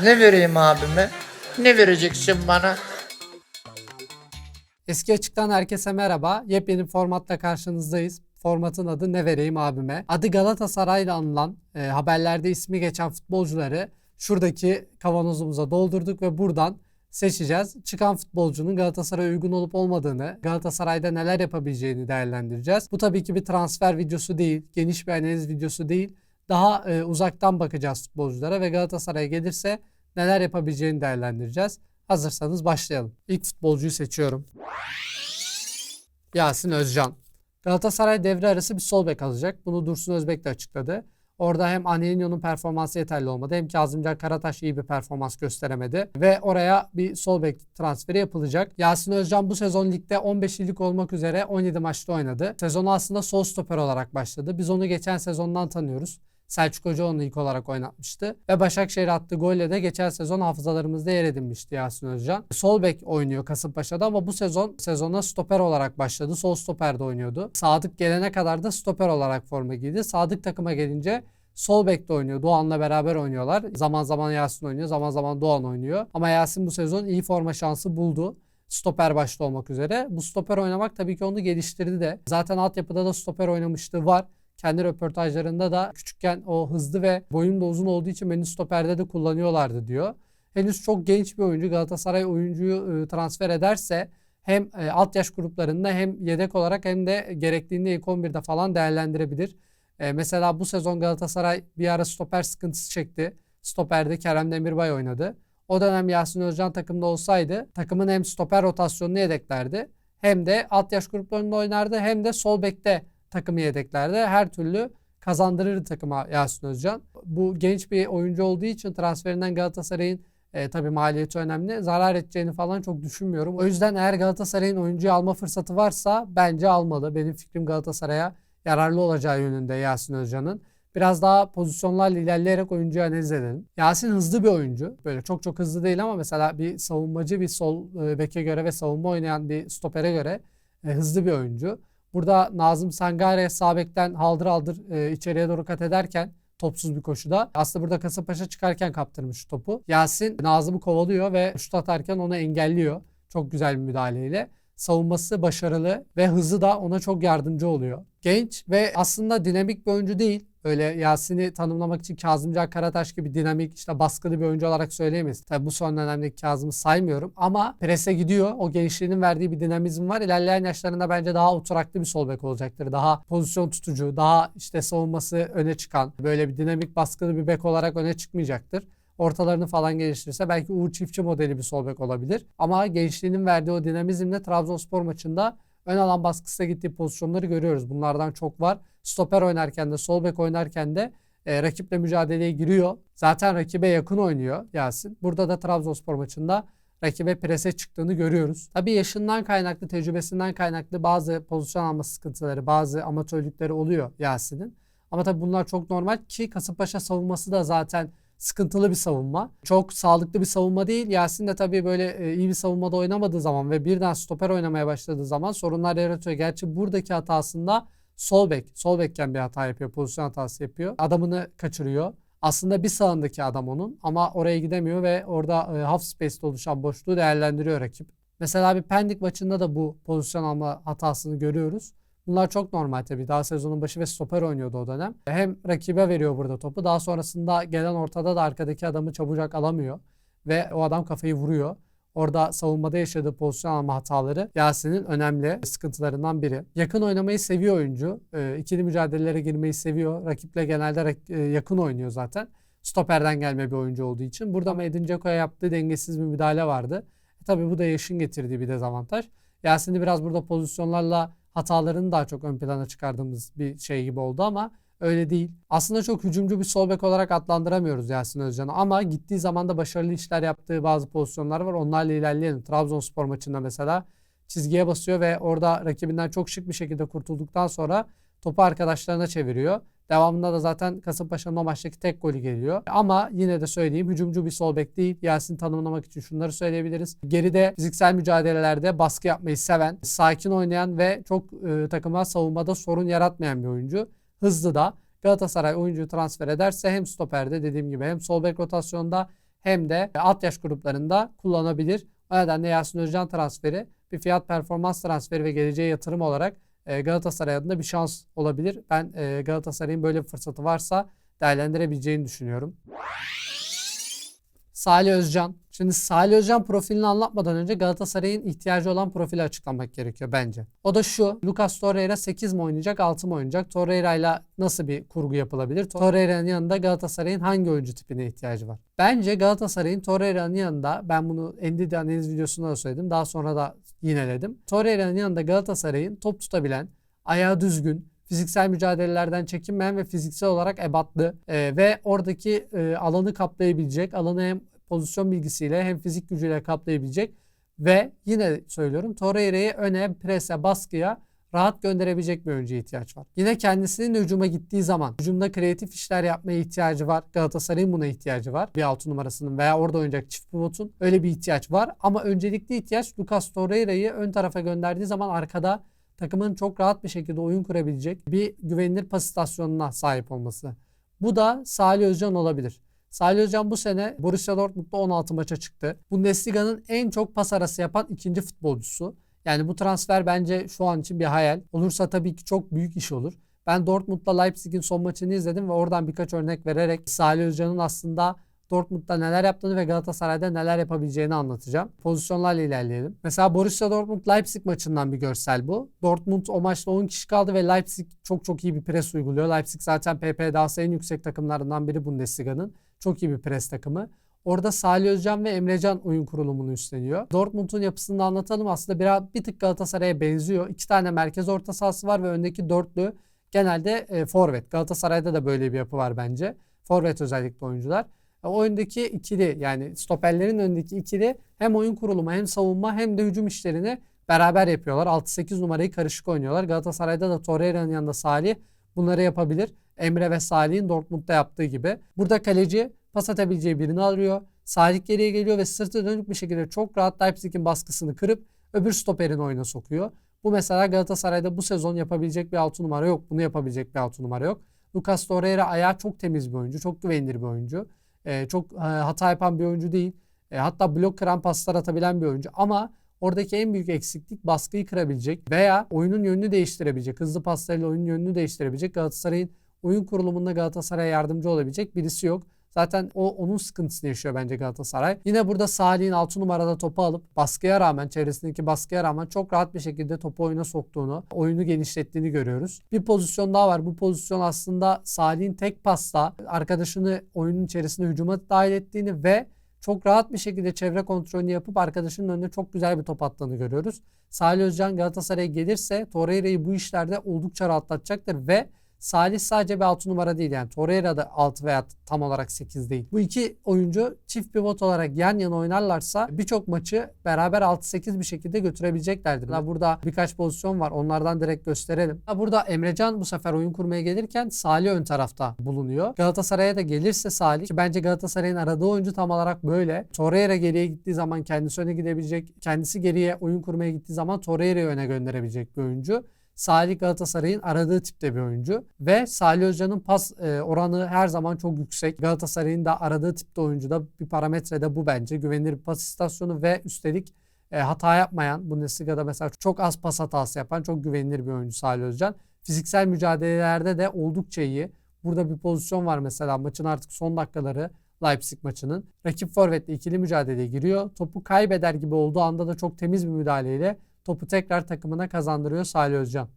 Ne vereyim abime? Ne vereceksin bana? Eski Açık'tan herkese merhaba. Yepyeni bir formatla karşınızdayız. Formatın adı Ne Vereyim Abime. Adı Galatasaray'la anılan, e, haberlerde ismi geçen futbolcuları şuradaki kavanozumuza doldurduk ve buradan seçeceğiz. Çıkan futbolcunun Galatasaray'a uygun olup olmadığını, Galatasaray'da neler yapabileceğini değerlendireceğiz. Bu tabii ki bir transfer videosu değil, geniş bir analiz videosu değil. Daha e, uzaktan bakacağız futbolculara ve Galatasaray'a gelirse neler yapabileceğini değerlendireceğiz. Hazırsanız başlayalım. İlk futbolcuyu seçiyorum. Yasin Özcan. Galatasaray devre arası bir sol bek alacak. Bunu Dursun Özbek de açıkladı. Orada hem Anelino'nun performansı yeterli olmadı hem Kazımcan Karataş iyi bir performans gösteremedi. Ve oraya bir sol bek transferi yapılacak. Yasin Özcan bu sezon ligde 15 illik olmak üzere 17 maçta oynadı. Sezonu aslında sol stoper olarak başladı. Biz onu geçen sezondan tanıyoruz. Selçuk Hoca onu ilk olarak oynatmıştı. Ve Başakşehir'e attığı golle de geçen sezon hafızalarımızda yer edinmişti Yasin Özcan. Sol bek oynuyor Kasımpaşa'da ama bu sezon sezona stoper olarak başladı. Sol stoperde oynuyordu. Sadık gelene kadar da stoper olarak forma giydi. Sadık takıma gelince Sol bekte oynuyor. Doğan'la beraber oynuyorlar. Zaman zaman Yasin oynuyor, zaman zaman Doğan oynuyor. Ama Yasin bu sezon iyi forma şansı buldu. Stoper başta olmak üzere. Bu stoper oynamak tabii ki onu geliştirdi de. Zaten altyapıda da stoper oynamışlığı var. Kendi röportajlarında da küçükken o hızlı ve boyum da uzun olduğu için beni stoperde de kullanıyorlardı diyor. Henüz çok genç bir oyuncu. Galatasaray oyuncuyu e, transfer ederse hem e, alt yaş gruplarında hem yedek olarak hem de gerektiğinde ilk 11'de falan değerlendirebilir. E, mesela bu sezon Galatasaray bir ara stoper sıkıntısı çekti. Stoperde Kerem Demirbay oynadı. O dönem Yasin Özcan takımda olsaydı takımın hem stoper rotasyonunu yedeklerdi hem de alt yaş gruplarında oynardı hem de sol bekte takımı yedeklerdi. Her türlü kazandırırdı takıma Yasin Özcan. Bu genç bir oyuncu olduğu için transferinden Galatasaray'ın e, tabii maliyeti önemli. Zarar edeceğini falan çok düşünmüyorum. O yüzden eğer Galatasaray'ın oyuncuyu alma fırsatı varsa bence almalı. Benim fikrim Galatasaray'a yararlı olacağı yönünde Yasin Özcan'ın. Biraz daha pozisyonlarla ilerleyerek oyuncuyu analiz edelim. Yasin hızlı bir oyuncu. Böyle çok çok hızlı değil ama mesela bir savunmacı bir sol e, beke göre ve savunma oynayan bir stopere göre e, hızlı bir oyuncu. Burada Nazım Sangare sağ bekten haldır haldır e, içeriye doğru kat ederken topsuz bir koşuda. Aslında burada Kasımpaşa çıkarken kaptırmış topu. Yasin Nazım'ı kovalıyor ve şut atarken onu engelliyor. Çok güzel bir müdahaleyle. Savunması başarılı ve hızı da ona çok yardımcı oluyor. Genç ve aslında dinamik bir oyuncu değil. Öyle Yasin'i tanımlamak için Kazımcan Karataş gibi dinamik işte baskılı bir oyuncu olarak söyleyemeyiz. Tabi bu son dönemdeki Kazım'ı saymıyorum ama prese gidiyor. O gençliğinin verdiği bir dinamizm var. İlerleyen yaşlarında bence daha oturaklı bir sol bek olacaktır. Daha pozisyon tutucu, daha işte savunması öne çıkan, böyle bir dinamik baskılı bir bek olarak öne çıkmayacaktır ortalarını falan geliştirirse belki Uğur Çiftçi modeli bir sol bek olabilir. Ama gençliğinin verdiği o dinamizmle Trabzonspor maçında ön alan baskısına gittiği pozisyonları görüyoruz. Bunlardan çok var. Stoper oynarken de sol bek oynarken de e, rakiple mücadeleye giriyor. Zaten rakibe yakın oynuyor Yasin. Burada da Trabzonspor maçında rakibe prese çıktığını görüyoruz. Tabii yaşından kaynaklı, tecrübesinden kaynaklı bazı pozisyon alma sıkıntıları, bazı amatörlükleri oluyor Yasin'in. Ama tabii bunlar çok normal ki Kasımpaşa savunması da zaten sıkıntılı bir savunma. Çok sağlıklı bir savunma değil. Yasin de tabii böyle e, iyi bir savunmada oynamadığı zaman ve birden stoper oynamaya başladığı zaman sorunlar yaratıyor. Gerçi buradaki hatasında sol bek, sol bekken bir hata yapıyor, pozisyon hatası yapıyor. Adamını kaçırıyor. Aslında bir sağındaki adam onun ama oraya gidemiyor ve orada e, half space'te oluşan boşluğu değerlendiriyor rakip. Mesela bir Pendik maçında da bu pozisyon alma hatasını görüyoruz. Bunlar çok normal tabii. Daha sezonun başı ve stoper oynuyordu o dönem. Hem rakibe veriyor burada topu. Daha sonrasında gelen ortada da arkadaki adamı çabucak alamıyor. Ve o adam kafayı vuruyor. Orada savunmada yaşadığı pozisyon alma hataları Yasin'in önemli sıkıntılarından biri. Yakın oynamayı seviyor oyuncu. E, ikili mücadelelere girmeyi seviyor. Rakiple genelde e, yakın oynuyor zaten. Stoperden gelme bir oyuncu olduğu için. Burada ama Edin yaptığı dengesiz bir müdahale vardı. E, tabii bu da yaşın getirdiği bir dezavantaj. Yasin'i biraz burada pozisyonlarla hatalarını daha çok ön plana çıkardığımız bir şey gibi oldu ama öyle değil. Aslında çok hücumcu bir sol bek olarak adlandıramıyoruz Yasin Özcan'ı ama gittiği zaman da başarılı işler yaptığı bazı pozisyonlar var. Onlarla ilerleyelim. Trabzonspor maçında mesela çizgiye basıyor ve orada rakibinden çok şık bir şekilde kurtulduktan sonra topu arkadaşlarına çeviriyor. Devamında da zaten Kasımpaşa'nın o maçtaki tek golü geliyor. Ama yine de söyleyeyim hücumcu bir sol bek değil. Yasin tanımlamak için şunları söyleyebiliriz. Geride fiziksel mücadelelerde baskı yapmayı seven, sakin oynayan ve çok e, takıma savunmada sorun yaratmayan bir oyuncu. Hızlı da Galatasaray oyuncuyu transfer ederse hem stoperde dediğim gibi hem sol bek rotasyonda hem de alt yaş gruplarında kullanabilir. O nedenle Yasin Özcan transferi bir fiyat performans transferi ve geleceğe yatırım olarak e, Galatasaray adına bir şans olabilir. Ben e, Galatasaray'ın böyle bir fırsatı varsa değerlendirebileceğini düşünüyorum. Salih Özcan. Şimdi Salih Özcan profilini anlatmadan önce Galatasaray'ın ihtiyacı olan profili açıklamak gerekiyor bence. O da şu. Lucas Torreira 8 mi oynayacak 6 mı oynayacak? Torreira ile nasıl bir kurgu yapılabilir? Torreira'nın yanında Galatasaray'ın hangi oyuncu tipine ihtiyacı var? Bence Galatasaray'ın Torreira'nın yanında ben bunu Endidi analiz videosunda da söyledim. Daha sonra da yineledim. Torreira'nın yanında Galatasaray'ın top tutabilen, ayağı düzgün, fiziksel mücadelelerden çekinmeyen ve fiziksel olarak ebatlı e, ve oradaki e, alanı kaplayabilecek, alanı hem pozisyon bilgisiyle hem fizik gücüyle kaplayabilecek ve yine söylüyorum Torreira'yı öne, prese, baskıya rahat gönderebilecek bir oyuncuya ihtiyaç var. Yine kendisinin hücuma gittiği zaman hücumda kreatif işler yapmaya ihtiyacı var. Galatasaray'ın buna ihtiyacı var. Bir altı numarasının veya orada oynayacak çift pivotun öyle bir ihtiyaç var. Ama öncelikli ihtiyaç Lucas Torreira'yı ön tarafa gönderdiği zaman arkada takımın çok rahat bir şekilde oyun kurabilecek bir güvenilir pas sahip olması. Bu da Salih Özcan olabilir. Salih Özcan bu sene Borussia Dortmund'da 16 maça çıktı. Bundesliga'nın en çok pas arası yapan ikinci futbolcusu. Yani bu transfer bence şu an için bir hayal. Olursa tabii ki çok büyük iş olur. Ben Dortmund'la Leipzig'in son maçını izledim ve oradan birkaç örnek vererek Salih Özcan'ın aslında Dortmund'da neler yaptığını ve Galatasaray'da neler yapabileceğini anlatacağım. Pozisyonlarla ilerleyelim. Mesela Borussia Dortmund Leipzig maçından bir görsel bu. Dortmund o maçta 10 kişi kaldı ve Leipzig çok çok iyi bir pres uyguluyor. Leipzig zaten PPDA'sı en yüksek takımlarından biri Bundesliga'nın. Çok iyi bir pres takımı. Orada Salih Özcan ve Emrecan oyun kurulumunu üstleniyor. Dortmund'un yapısını da anlatalım. Aslında biraz bir tık Galatasaray'a benziyor. İki tane merkez orta sahası var ve öndeki dörtlü genelde e, forvet. Galatasaray'da da böyle bir yapı var bence. Forvet özellikle oyuncular. E, O öndeki ikili yani stoperlerin önündeki ikili hem oyun kurulumu hem savunma hem de hücum işlerini beraber yapıyorlar. 6-8 numarayı karışık oynuyorlar. Galatasaray'da da Torreira'nın yanında Salih bunları yapabilir. Emre ve Salih'in Dortmund'da yaptığı gibi. Burada kaleci pas atabileceği birini arıyor. Salih geriye geliyor ve sırtı dönük bir şekilde çok rahat Leipzig'in baskısını kırıp öbür stoperin oyuna sokuyor. Bu mesela Galatasaray'da bu sezon yapabilecek bir 6 numara yok. Bunu yapabilecek bir 6 numara yok. Lucas Torreira ayağı çok temiz bir oyuncu. Çok güvenilir bir oyuncu. Ee, çok e, hata yapan bir oyuncu değil. E, hatta blok kıran paslar atabilen bir oyuncu. Ama oradaki en büyük eksiklik baskıyı kırabilecek veya oyunun yönünü değiştirebilecek. Hızlı paslarıyla oyunun yönünü değiştirebilecek. Galatasaray'ın oyun kurulumunda Galatasaray'a yardımcı olabilecek birisi yok. Zaten o onun sıkıntısını yaşıyor bence Galatasaray. Yine burada Salih'in 6 numarada topu alıp baskıya rağmen çevresindeki baskıya rağmen çok rahat bir şekilde topu oyuna soktuğunu, oyunu genişlettiğini görüyoruz. Bir pozisyon daha var. Bu pozisyon aslında Salih'in tek pasla arkadaşını oyunun içerisine hücuma dahil ettiğini ve çok rahat bir şekilde çevre kontrolünü yapıp arkadaşının önüne çok güzel bir top attığını görüyoruz. Salih Özcan Galatasaray'a gelirse Torreira'yı bu işlerde oldukça rahatlatacaktır ve Salih sadece bir 6 numara değil yani Torreira da 6 veya tam olarak 8 değil. Bu iki oyuncu çift pivot olarak yan yana oynarlarsa birçok maçı beraber 6-8 bir şekilde götürebileceklerdir. Ha, Burada birkaç pozisyon var onlardan direkt gösterelim. Ha, Burada Emrecan bu sefer oyun kurmaya gelirken Salih ön tarafta bulunuyor. Galatasaray'a da gelirse Salih ki bence Galatasaray'ın aradığı oyuncu tam olarak böyle. Torreira geriye gittiği zaman kendisi öne gidebilecek. Kendisi geriye oyun kurmaya gittiği zaman Torreira'yı öne gönderebilecek bir oyuncu. Salih Galatasaray'ın aradığı tipte bir oyuncu ve Salih Özcan'ın pas e, oranı her zaman çok yüksek. Galatasaray'ın da aradığı tipte oyuncuda bir parametre de bu bence. Güvenilir pas istasyonu ve üstelik e, hata yapmayan, Bundesliga'da mesela çok az pas hatası yapan çok güvenilir bir oyuncu Salih Özcan. Fiziksel mücadelelerde de oldukça iyi. Burada bir pozisyon var mesela maçın artık son dakikaları Leipzig maçının. Rakip forvetle ikili mücadeleye giriyor. Topu kaybeder gibi olduğu anda da çok temiz bir müdahaleyle topu tekrar takımına kazandırıyor Salih Özcan.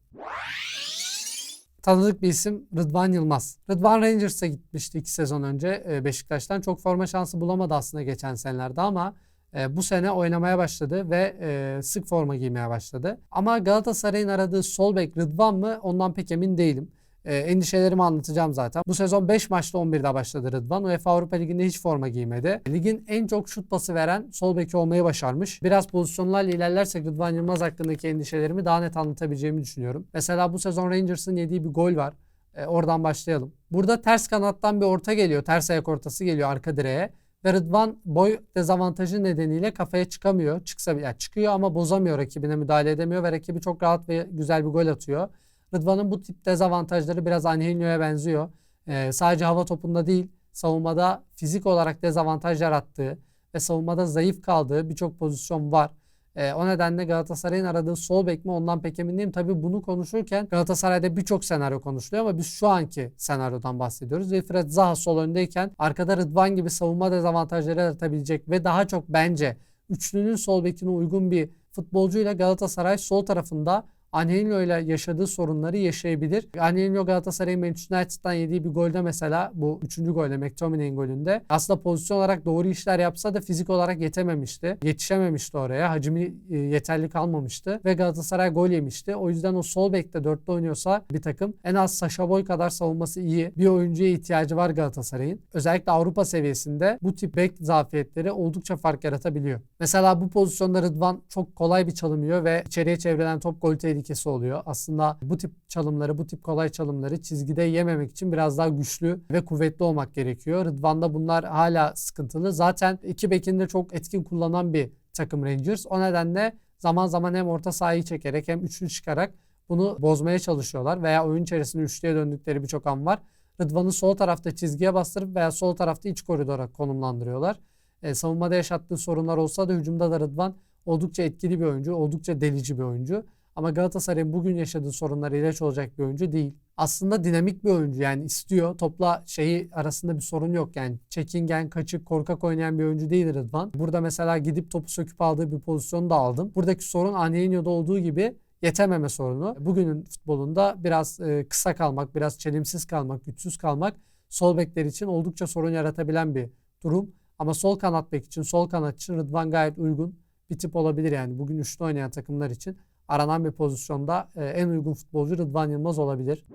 Tanıdık bir isim Rıdvan Yılmaz. Rıdvan Rangers'a gitmişti iki sezon önce e, Beşiktaş'tan. Çok forma şansı bulamadı aslında geçen senelerde ama e, bu sene oynamaya başladı ve e, sık forma giymeye başladı. Ama Galatasaray'ın aradığı sol bek Rıdvan mı ondan pek emin değilim. E, endişelerimi anlatacağım zaten. Bu sezon 5 maçta 11'de başladı Rıdvan. UEFA Avrupa Ligi'nde hiç forma giymedi. Ligin en çok şut pası veren sol beki olmayı başarmış. Biraz pozisyonlarla ilerlersek Rıdvan Yılmaz hakkındaki endişelerimi daha net anlatabileceğimi düşünüyorum. Mesela bu sezon Rangers'ın yediği bir gol var. E, oradan başlayalım. Burada ters kanattan bir orta geliyor. Ters ayak ortası geliyor arka direğe. Ve Rıdvan boy dezavantajı nedeniyle kafaya çıkamıyor. Çıksa yani çıkıyor ama bozamıyor rakibine müdahale edemiyor ve rakibi çok rahat ve güzel bir gol atıyor. Rıdvan'ın bu tip dezavantajları biraz Angelino'ya benziyor. Ee, sadece hava topunda değil savunmada fizik olarak dezavantaj yarattığı ve savunmada zayıf kaldığı birçok pozisyon var. Ee, o nedenle Galatasaray'ın aradığı sol bek mi ondan pek emin değilim. Tabii bunu konuşurken Galatasaray'da birçok senaryo konuşuluyor ama biz şu anki senaryodan bahsediyoruz. Wilfred Zaha sol öndeyken arkada Rıdvan gibi savunma dezavantajları yaratabilecek ve daha çok bence üçlünün sol bekine uygun bir futbolcuyla Galatasaray sol tarafında Angelino ile yaşadığı sorunları yaşayabilir. Angelino Galatasaray'ın Manchester United'dan yediği bir golde mesela bu üçüncü golde McTominay'in golünde aslında pozisyon olarak doğru işler yapsa da fizik olarak yetememişti. Yetişememişti oraya. Hacmi e, yeterli kalmamıştı ve Galatasaray gol yemişti. O yüzden o sol bekte dörtlü oynuyorsa bir takım en az Saşa Boy kadar savunması iyi bir oyuncuya ihtiyacı var Galatasaray'ın. Özellikle Avrupa seviyesinde bu tip bek zafiyetleri oldukça fark yaratabiliyor. Mesela bu pozisyonda Rıdvan çok kolay bir çalım yiyor ve içeriye çevrilen top gol tehlikesi oluyor. Aslında bu tip çalımları, bu tip kolay çalımları çizgide yememek için biraz daha güçlü ve kuvvetli olmak gerekiyor. Rıdvan'da bunlar hala sıkıntılı. Zaten iki bekini de çok etkin kullanan bir takım Rangers. O nedenle zaman zaman hem orta sahayı çekerek hem üçlü çıkarak bunu bozmaya çalışıyorlar veya oyun içerisinde üçlüye döndükleri birçok an var. Rıdvan'ı sol tarafta çizgiye bastırıp veya sol tarafta iç koridora konumlandırıyorlar. E, savunmada yaşattığı sorunlar olsa da hücumda da Rıdvan oldukça etkili bir oyuncu, oldukça delici bir oyuncu. Ama Galatasaray'ın bugün yaşadığı sorunlara ilaç olacak bir oyuncu değil. Aslında dinamik bir oyuncu yani istiyor. Topla şeyi arasında bir sorun yok yani. Çekingen, kaçık, korkak oynayan bir oyuncu değil Rıdvan. Burada mesela gidip topu söküp aldığı bir pozisyonu da aldım. Buradaki sorun Angelino'da olduğu gibi yetememe sorunu. Bugünün futbolunda biraz e, kısa kalmak, biraz çelimsiz kalmak, güçsüz kalmak sol bekler için oldukça sorun yaratabilen bir durum. Ama sol kanat bek için, sol kanat için Rıdvan gayet uygun bir tip olabilir yani. Bugün üçlü oynayan takımlar için aranan bir pozisyonda e, en uygun futbolcu Rıdvan Yılmaz olabilir.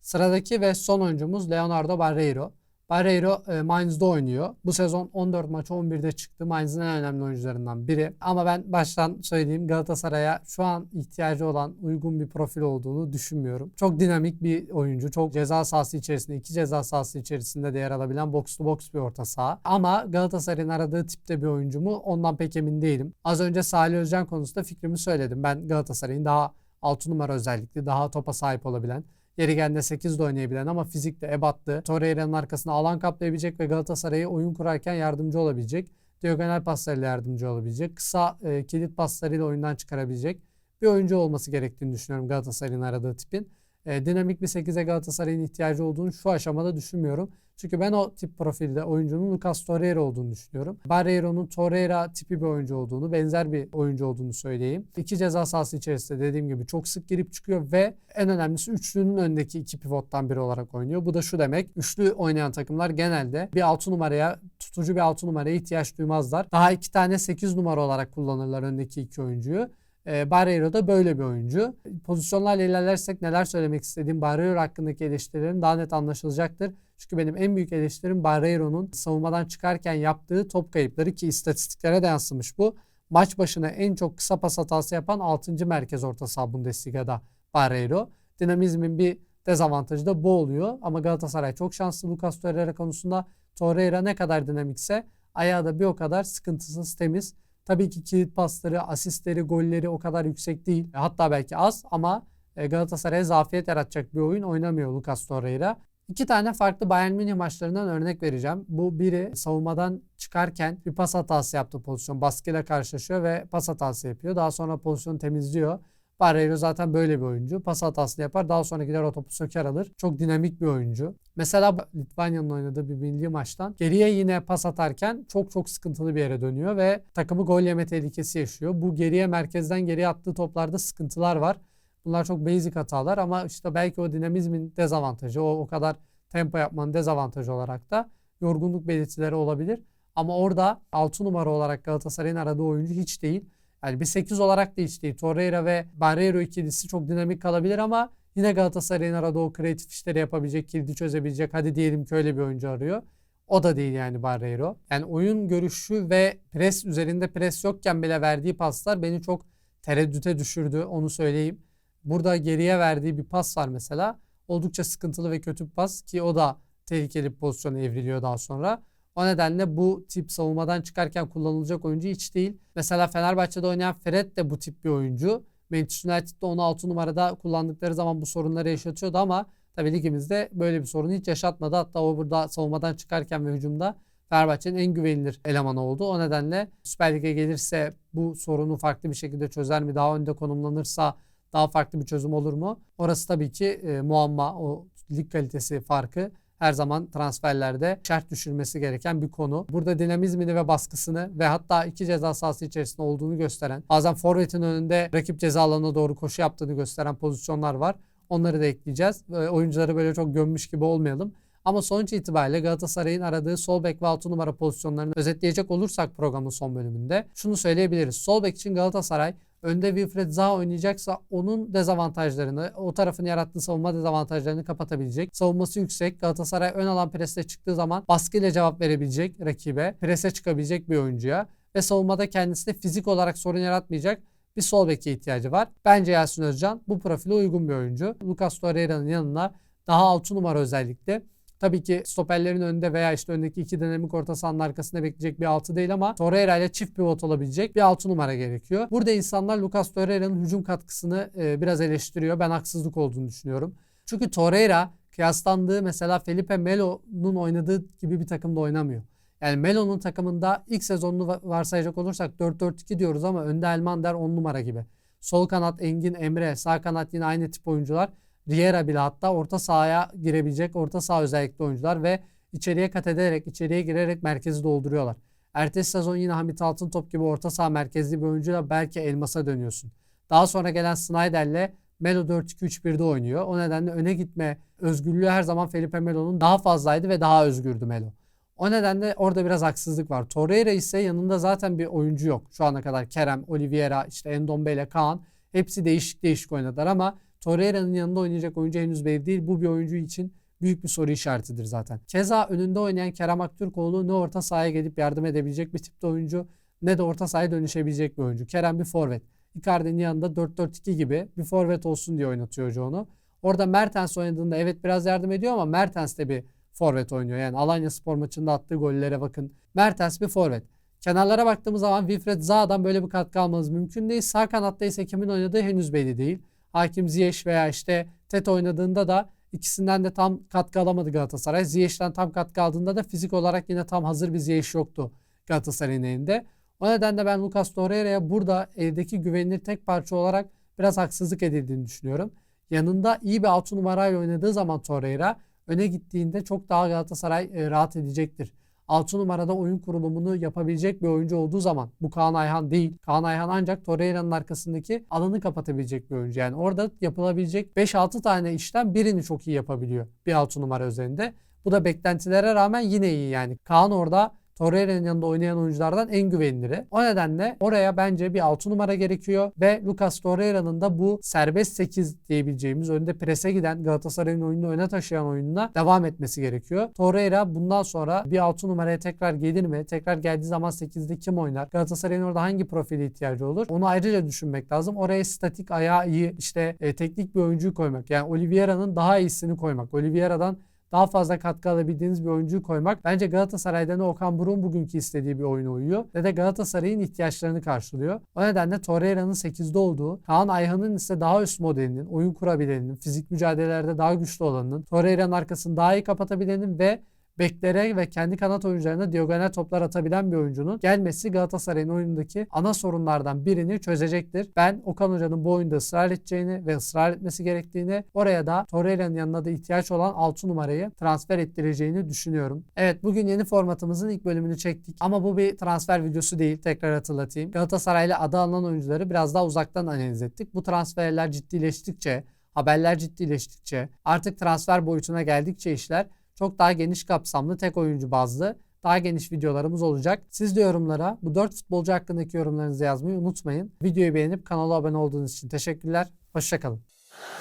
Sıradaki ve son oyuncumuz Leonardo Barreiro. Barreiro e, Mainz'da oynuyor. Bu sezon 14 maç 11'de çıktı. Mainz'ın en önemli oyuncularından biri. Ama ben baştan söyleyeyim Galatasaray'a şu an ihtiyacı olan uygun bir profil olduğunu düşünmüyorum. Çok dinamik bir oyuncu. Çok ceza sahası içerisinde, iki ceza sahası içerisinde de yer alabilen box to box bir orta saha. Ama Galatasaray'ın aradığı tipte bir oyuncu mu? Ondan pek emin değilim. Az önce Salih Özcan konusunda fikrimi söyledim. Ben Galatasaray'ın daha 6 numara özellikle daha topa sahip olabilen Yeri geldiğinde 8 de oynayabilen ama fizikte ebatlı. Torreira'nın arkasına alan kaplayabilecek ve Galatasaray'ı oyun kurarken yardımcı olabilecek. Diagonal paslarıyla yardımcı olabilecek. Kısa e, kilit paslarıyla oyundan çıkarabilecek bir oyuncu olması gerektiğini düşünüyorum Galatasaray'ın aradığı tipin. E, dinamik bir 8'e Galatasaray'ın ihtiyacı olduğunu şu aşamada düşünmüyorum. Çünkü ben o tip profilde oyuncunun Lucas Torreira olduğunu düşünüyorum. Barreiro'nun Torreira tipi bir oyuncu olduğunu, benzer bir oyuncu olduğunu söyleyeyim. İki ceza sahası içerisinde dediğim gibi çok sık girip çıkıyor ve en önemlisi üçlünün öndeki iki pivottan biri olarak oynuyor. Bu da şu demek. Üçlü oynayan takımlar genelde bir 6 numaraya, tutucu bir 6 numaraya ihtiyaç duymazlar. Daha iki tane 8 numara olarak kullanırlar öndeki iki oyuncuyu. E, Barreiro da böyle bir oyuncu. Pozisyonlarla ilerlersek neler söylemek istediğim Barreiro hakkındaki eleştirilerim daha net anlaşılacaktır. Çünkü benim en büyük eleştirim Barreiro'nun savunmadan çıkarken yaptığı top kayıpları ki istatistiklere de yansımış bu. Maç başına en çok kısa pas hatası yapan 6. merkez orta saha Bundesliga'da Barreiro. Dinamizmin bir dezavantajı da bu oluyor. Ama Galatasaray çok şanslı Lucas Torreira konusunda. Torreira ne kadar dinamikse ayağı da bir o kadar sıkıntısız, temiz. Tabii ki kilit pasları, asistleri, golleri o kadar yüksek değil. Hatta belki az ama e, Galatasaray'a zafiyet yaratacak bir oyun oynamıyor Lucas Torreira. İki tane farklı Bayern Münih maçlarından örnek vereceğim. Bu biri savunmadan çıkarken bir pas hatası yaptı pozisyon. Baskıyla karşılaşıyor ve pas hatası yapıyor. Daha sonra pozisyonu temizliyor. Barreiro zaten böyle bir oyuncu. Pas hatasını yapar. Daha sonra gider o topu söker alır. Çok dinamik bir oyuncu. Mesela Litvanya'nın oynadığı bir milli maçtan geriye yine pas atarken çok çok sıkıntılı bir yere dönüyor ve takımı gol yeme tehlikesi yaşıyor. Bu geriye merkezden geriye attığı toplarda sıkıntılar var. Bunlar çok basic hatalar ama işte belki o dinamizmin dezavantajı, o, o kadar tempo yapmanın dezavantajı olarak da yorgunluk belirtileri olabilir. Ama orada 6 numara olarak Galatasaray'ın aradığı oyuncu hiç değil. Yani bir 8 olarak da değil. Torreira ve Barreiro ikilisi çok dinamik kalabilir ama yine Galatasaray'ın aradığı o kreatif işleri yapabilecek, kilidi çözebilecek. Hadi diyelim ki öyle bir oyuncu arıyor. O da değil yani Barreiro. Yani oyun görüşü ve pres üzerinde pres yokken bile verdiği paslar beni çok tereddüte düşürdü. Onu söyleyeyim. Burada geriye verdiği bir pas var mesela. Oldukça sıkıntılı ve kötü bir pas ki o da tehlikeli bir pozisyona evriliyor daha sonra. O nedenle bu tip savunmadan çıkarken kullanılacak oyuncu hiç değil. Mesela Fenerbahçe'de oynayan Fred de bu tip bir oyuncu. Manchester United'da onu 6 numarada kullandıkları zaman bu sorunları yaşatıyordu ama Tabii ligimizde böyle bir sorunu hiç yaşatmadı. Hatta o burada savunmadan çıkarken ve hücumda Fenerbahçe'nin en güvenilir elemanı oldu. O nedenle Süper Lig'e gelirse bu sorunu farklı bir şekilde çözer mi? Daha önde konumlanırsa daha farklı bir çözüm olur mu? Orası tabii ki e, muamma. O lig kalitesi farkı her zaman transferlerde şart düşürmesi gereken bir konu. Burada dinamizmini ve baskısını ve hatta iki ceza sahası içerisinde olduğunu gösteren, bazen forvetin önünde rakip ceza alanına doğru koşu yaptığını gösteren pozisyonlar var. Onları da ekleyeceğiz. Oyuncuları böyle çok gömmüş gibi olmayalım. Ama sonuç itibariyle Galatasaray'ın aradığı sol bek ve 6 numara pozisyonlarını özetleyecek olursak programın son bölümünde şunu söyleyebiliriz. Sol bek için Galatasaray önde Wilfred Zaha oynayacaksa onun dezavantajlarını, o tarafın yarattığı savunma dezavantajlarını kapatabilecek. Savunması yüksek. Galatasaray ön alan presle çıktığı zaman baskıyla cevap verebilecek rakibe. Prese çıkabilecek bir oyuncuya ve savunmada kendisine fizik olarak sorun yaratmayacak bir sol beke ihtiyacı var. Bence Yasin Özcan bu profile uygun bir oyuncu. Lucas Torreira'nın yanına daha 6 numara özellikle Tabii ki stoperlerin önünde veya işte öndeki iki dinamik orta sahanın arkasında bekleyecek bir altı değil ama Torreira ile çift pivot olabilecek bir altı numara gerekiyor. Burada insanlar Lucas Torreira'nın hücum katkısını e, biraz eleştiriyor. Ben haksızlık olduğunu düşünüyorum. Çünkü Torreira kıyaslandığı mesela Felipe Melo'nun oynadığı gibi bir takımda oynamıyor. Yani Melo'nun takımında ilk sezonunu va- varsayacak olursak 4-4-2 diyoruz ama önde Elmander 10 numara gibi. Sol kanat Engin Emre, sağ kanat yine aynı tip oyuncular. Riera bile hatta orta sahaya girebilecek orta saha özellikli oyuncular ve içeriye kat ederek, içeriye girerek merkezi dolduruyorlar. Ertesi sezon yine Hamit Altıntop gibi orta saha merkezli bir oyuncuyla belki Elmas'a dönüyorsun. Daha sonra gelen Snyder'le Melo 4-2-3-1'de oynuyor. O nedenle öne gitme özgürlüğü her zaman Felipe Melo'nun daha fazlaydı ve daha özgürdü Melo. O nedenle orada biraz haksızlık var. Torreira ise yanında zaten bir oyuncu yok. Şu ana kadar Kerem, Oliveira, işte Endombele, Kaan hepsi değişik değişik oynadılar ama Torreira'nın yanında oynayacak oyuncu henüz belli değil. Bu bir oyuncu için büyük bir soru işaretidir zaten. Keza önünde oynayan Kerem Aktürkoğlu ne orta sahaya gelip yardım edebilecek bir tipte oyuncu ne de orta sahaya dönüşebilecek bir oyuncu. Kerem bir forvet. Icardi'nin yanında 4-4-2 gibi bir forvet olsun diye oynatıyor hoca onu. Orada Mertens oynadığında evet biraz yardım ediyor ama Mertens de bir forvet oynuyor. Yani Alanya Spor maçında attığı gollere bakın. Mertens bir forvet. Kenarlara baktığımız zaman Wilfred Zaha'dan böyle bir katkı almanız mümkün değil. Sağ kanatta ise kimin oynadığı henüz belli değil. Hakim Ziyech veya işte Tet oynadığında da ikisinden de tam katkı alamadı Galatasaray. Ziyech'ten tam katkı aldığında da fizik olarak yine tam hazır bir Ziyech yoktu Galatasaray'ın elinde. O nedenle ben Lucas Torreira'ya burada eldeki güvenilir tek parça olarak biraz haksızlık edildiğini düşünüyorum. Yanında iyi bir 6 numarayla oynadığı zaman Torreira öne gittiğinde çok daha Galatasaray e, rahat edecektir. 6 numarada oyun kurulumunu yapabilecek bir oyuncu olduğu zaman bu Kaan Ayhan değil. Kaan Ayhan ancak Torreira'nın arkasındaki alanı kapatabilecek bir oyuncu. Yani orada yapılabilecek 5-6 tane işten birini çok iyi yapabiliyor bir 6 numara üzerinde. Bu da beklentilere rağmen yine iyi yani. Kaan orada Torreira'nın yanında oynayan oyunculardan en güveniliri. O nedenle oraya bence bir 6 numara gerekiyor ve Lucas Torreira'nın da bu serbest 8 diyebileceğimiz önde prese giden Galatasaray'ın oyununu öne taşıyan oyununa devam etmesi gerekiyor. Torreira bundan sonra bir 6 numaraya tekrar gelir mi? Tekrar geldiği zaman 8'de kim oynar? Galatasaray'ın orada hangi profile ihtiyacı olur? Onu ayrıca düşünmek lazım. Oraya statik ayağı iyi işte e, teknik bir oyuncuyu koymak. Yani Oliveira'nın daha iyisini koymak. Oliveira'dan daha fazla katkı alabildiğiniz bir oyuncuyu koymak bence Galatasaray'da ne Okan Buruk'un bugünkü istediği bir oyuna uyuyor ne de Galatasaray'ın ihtiyaçlarını karşılıyor. O nedenle Torreira'nın 8'de olduğu, Kaan Ayhan'ın ise daha üst modelinin, oyun kurabilenin, fizik mücadelelerde daha güçlü olanının, Torreira'nın arkasını daha iyi kapatabilenin ve beklere ve kendi kanat oyuncularına diagonal toplar atabilen bir oyuncunun gelmesi Galatasaray'ın oyundaki ana sorunlardan birini çözecektir. Ben Okan Hoca'nın bu oyunda ısrar edeceğini ve ısrar etmesi gerektiğini, oraya da Torreira'nın yanına da ihtiyaç olan 6 numarayı transfer ettireceğini düşünüyorum. Evet bugün yeni formatımızın ilk bölümünü çektik ama bu bir transfer videosu değil. Tekrar hatırlatayım. Galatasaray'la adı alınan oyuncuları biraz daha uzaktan analiz ettik. Bu transferler ciddileştikçe, haberler ciddileştikçe, artık transfer boyutuna geldikçe işler çok daha geniş kapsamlı tek oyuncu bazlı daha geniş videolarımız olacak. Siz de yorumlara bu 4 futbolcu hakkındaki yorumlarınızı yazmayı unutmayın. Videoyu beğenip kanala abone olduğunuz için teşekkürler. Hoşçakalın.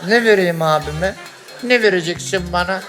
Ne vereyim abime? Ne vereceksin bana?